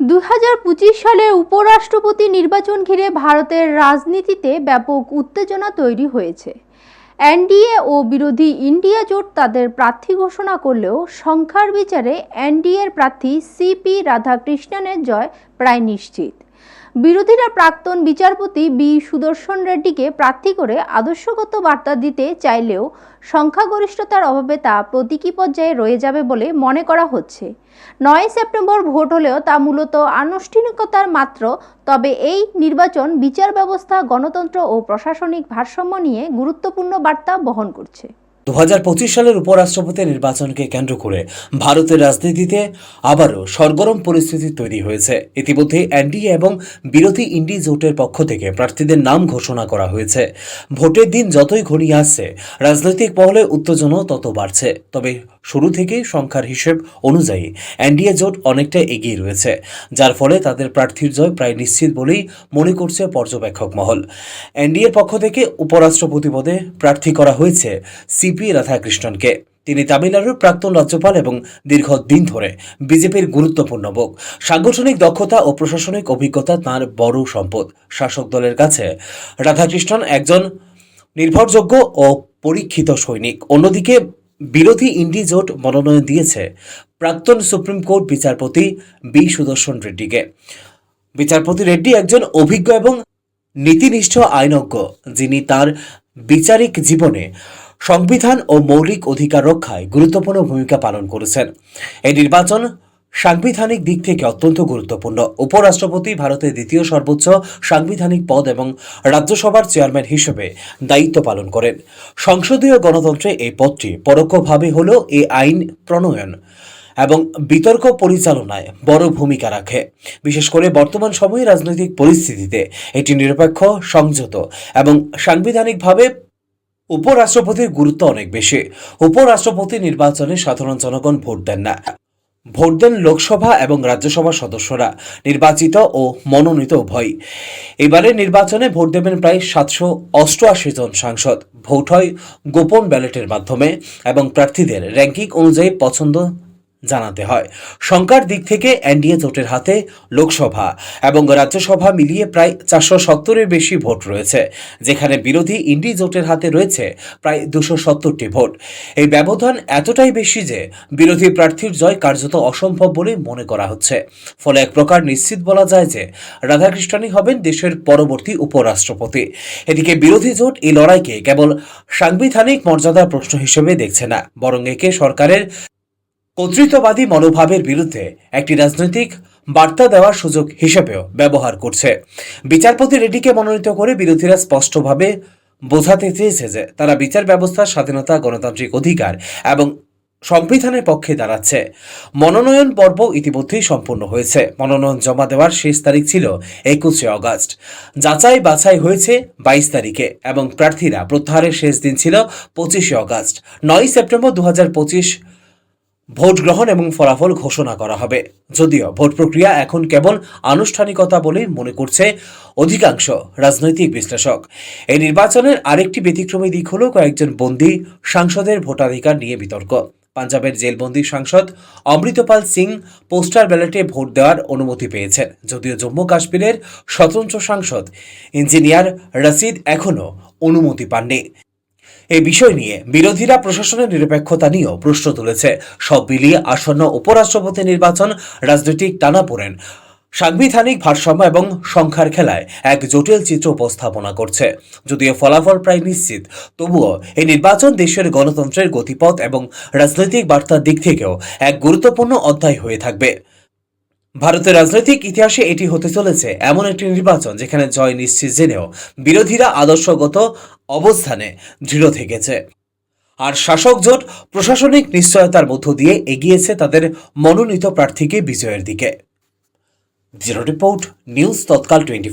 দু সালের উপরাষ্ট্রপতি নির্বাচন ঘিরে ভারতের রাজনীতিতে ব্যাপক উত্তেজনা তৈরি হয়েছে। এনডিএ ও বিরোধী ইন্ডিয়া জোট তাদের প্রার্থী ঘোষণা করলেও সংখ্যার বিচারে এনডিএর প্রার্থী সিপি রাধাকৃষ্ণনের জয় প্রায় নিশ্চিত। বিরোধীরা প্রাক্তন বিচারপতি বি সুদর্শন রেড্ডিকে প্রার্থী করে আদর্শগত বার্তা দিতে চাইলেও সংখ্যাগরিষ্ঠতার অভাবে তা প্রতীকী পর্যায়ে রয়ে যাবে বলে মনে করা হচ্ছে। নয় সেপ্টেম্বর ভোট হলেও তা মূলত আনুষ্ঠানিকতার মাত্র, তবে এই নির্বাচন বিচার ব্যবস্থা, গণতন্ত্র ও প্রশাসনিক ভারসাম্য নিয়ে গুরুত্বপূর্ণ বার্তা বহন করছে। দু হাজার পঁচিশ সালের উপরাষ্ট্রপতি নির্বাচনকে কেন্দ্র করে ভারতের রাজনীতিতে আবারও সরগরম পরিস্থিতি তৈরি হয়েছে। ইতিমধ্যে এনডিএ এবং বিরোধী ইন্ডি জোটের পক্ষ থেকে প্রার্থীদের নাম ঘোষণা করা হয়েছে। ভোটের দিন যতই ঘনিয়ে আসছে, রাজনৈতিক মহলে উত্তেজনাও তত বাড়ছে। তবে শুরু থেকেই সংখ্যার হিসেব অনুযায়ী এনডিএ জোট অনেকটা এগিয়ে রয়েছে, যার ফলে তাদের প্রার্থীর জয় প্রায় নিশ্চিত বলেই মনে করছে পর্যবেক্ষক মহল। এনডিএর পক্ষ থেকে উপরাষ্ট্রপতি পদে প্রার্থী করা হয়েছে সিপি রাধাকৃষ্ণনকে। তিনি তামিলনাড়ুর প্রাক্তন রাজ্যপাল এবং দীর্ঘদিন ধরে বিজেপির গুরুত্বপূর্ণ মুখ। সাংগঠনিক দক্ষতা ও প্রশাসনিক অভিজ্ঞতা তাঁর বড় সম্পদ। শাসক দলের কাছে রাধাকৃষ্ণন একজন নির্ভরযোগ্য ও পরীক্ষিত সৈনিক। অন্যদিকে বিরোধী ইন্ডি জোট মনোনয়ন দিয়েছে প্রাক্তন সুপ্রিম কোর্ট বিচারপতি বি সুদর্শন রেড্ডিকে। বিচারপতি রেড্ডি একজন অভিজ্ঞ এবং নীতিনিষ্ঠ আইনজ্ঞ, যিনি তার বিচারিক জীবনে সংবিধান ও মৌলিক অধিকার রক্ষায় গুরুত্বপূর্ণ ভূমিকা পালন করেছেন। এই নির্বাচন সাংবিধানিক দিক থেকে অত্যন্ত গুরুত্বপূর্ণ। উপরাষ্ট্রপতি ভারতের দ্বিতীয় সর্বোচ্চ সাংবিধানিক পদ এবং রাজ্যসভার চেয়ারম্যান হিসেবে দায়িত্ব পালন করেন। সংসদীয় গণতন্ত্রে এই পদটি পরোক্ষভাবে হল এই আইন প্রণয়ন এবং বিতর্ক পরিচালনায় বড় ভূমিকা রাখে। বিশেষ করে বর্তমান সময়ে রাজনৈতিক পরিস্থিতিতে এটি নিরপেক্ষ, সংযত এবং সাংবিধানিকভাবে উপরাষ্ট্রপতির গুরুত্ব অনেক বেশি। উপরাষ্ট্রপতি নির্বাচনে সাধারণ জনগণ ভোট দেন না। ভোট দেন লোকসভা এবং রাজ্যসভার সদস্যরা, নির্বাচিত ও মনোনীত উভয় এবারের নির্বাচনে ভোট দেবেন প্রায় সাতশো অষ্টআশি জন সাংসদ। ভোট হয় গোপন ব্যালটের মাধ্যমে এবং প্রার্থীদের র্যাঙ্কিং অনুযায়ী পছন্দ জানাতে হয়। সংখ্যার দিক থেকে এনডিএ জোটের হাতে লোকসভা এবং রাজ্যসভা মিলিয়ে প্রায় চারশো সত্তরের বেশি ভোট রয়েছে, যেখানে বিরোধী ইন্ডি জোটের হাতে রয়েছে প্রায় দুশো সত্তরটি ভোট। এই ব্যবধান এতটাই বেশি যে বিরোধী প্রার্থীর জয় কার্যত অসম্ভব বলে মনে করা হচ্ছে। ফলে এক প্রকার নিশ্চিত বলা যায় যে রাধাকৃষ্ণনই হবেন দেশের পরবর্তী উপরাষ্ট্রপতি। এদিকে বিরোধী জোট এই লড়াইকে কেবল সাংবিধানিক মর্যাদার প্রশ্ন হিসেবে দেখছে না, বরং একে সরকারের কর্তৃত্ববাদী মনোভাবের বিরুদ্ধে একটি রাজনৈতিক বার্তা দেওয়ার সুযোগ হিসেবেও ব্যবহার করছে। বিচারপতি রেড্ডিকে মনোনীত করে বিরোধীরা স্পষ্টভাবে বোঝাতে চেয়েছে যে তারা বিচার ব্যবস্থার স্বাধীনতা, গণতান্ত্রিক অধিকার এবং সংবিধানের পক্ষে দাঁড়াচ্ছে। মনোনয়ন পর্ব ইতিমধ্যেই সম্পূর্ণ হয়েছে। মনোনয়ন জমা দেওয়ার শেষ তারিখ ছিল একুশে অগাস্ট। যাচাই বাছাই হয়েছে বাইশ তারিখে এবং প্রার্থীরা প্রত্যাহারের শেষ দিন ছিল পঁচিশে অগাস্ট। নয় সেপ্টেম্বর দু হাজার পঁচিশ ভোট গ্রহণ এবং ফলাফল ঘোষণা করা হবে। যদিও ভোট প্রক্রিয়া এখন কেবল আনুষ্ঠানিকতা বলেই মনে করছে অধিকাংশ রাজনৈতিক বিশ্লেষক। এই নির্বাচনের আরেকটি ব্যতিক্রমী দিক হল কয়েকজন বন্দী সাংসদের ভোটাধিকার নিয়ে বিতর্ক। পাঞ্জাবের জেলবন্দি সাংসদ অমৃতপাল সিং পোস্টার ব্যালটে ভোট দেওয়ার অনুমতি পেয়েছেন। যদিও জম্মু কাশ্মীরের স্বতন্ত্র সাংসদ ইঞ্জিনিয়ার রশিদ এখনও অনুমতি পাননি। এই বিষয় নিয়ে বিরোধীরা প্রশাসনের নিরপেক্ষতা নিয়েও প্রশ্ন তুলেছে। সব মিলিয়ে আসন্ন উপরাষ্ট্রপতি নির্বাচন রাজনৈতিক টানাপোড়েন। সাংবিধানিক ভারসাম্য এবং সংখ্যার খেলায় এক জটিল চিত্র উপস্থাপনা করছে। যদিও ফলাফল প্রায় নিশ্চিত, তবুও এই নির্বাচন দেশের গণতন্ত্রের গতিপথ এবং রাজনৈতিক বার্তার দিক থেকেও এক গুরুত্বপূর্ণ অধ্যায় হয়ে থাকবে। ভারতের রাজনৈতিক ইতিহাসে এটি হতে চলেছে এমন একটি নির্বাচন যেখানে জয় নিশ্চিত জেনেও বিরোধীরা আদর্শগত অবস্থানে দৃঢ় থেকেছে। আর শাসক জোট প্রশাসনিক নিশ্চয়তার মধ্য দিয়ে এগিয়েছে তাদের মনোনীত প্রার্থীকে বিজয়ের দিকে। Zero report, news Tatkal twenty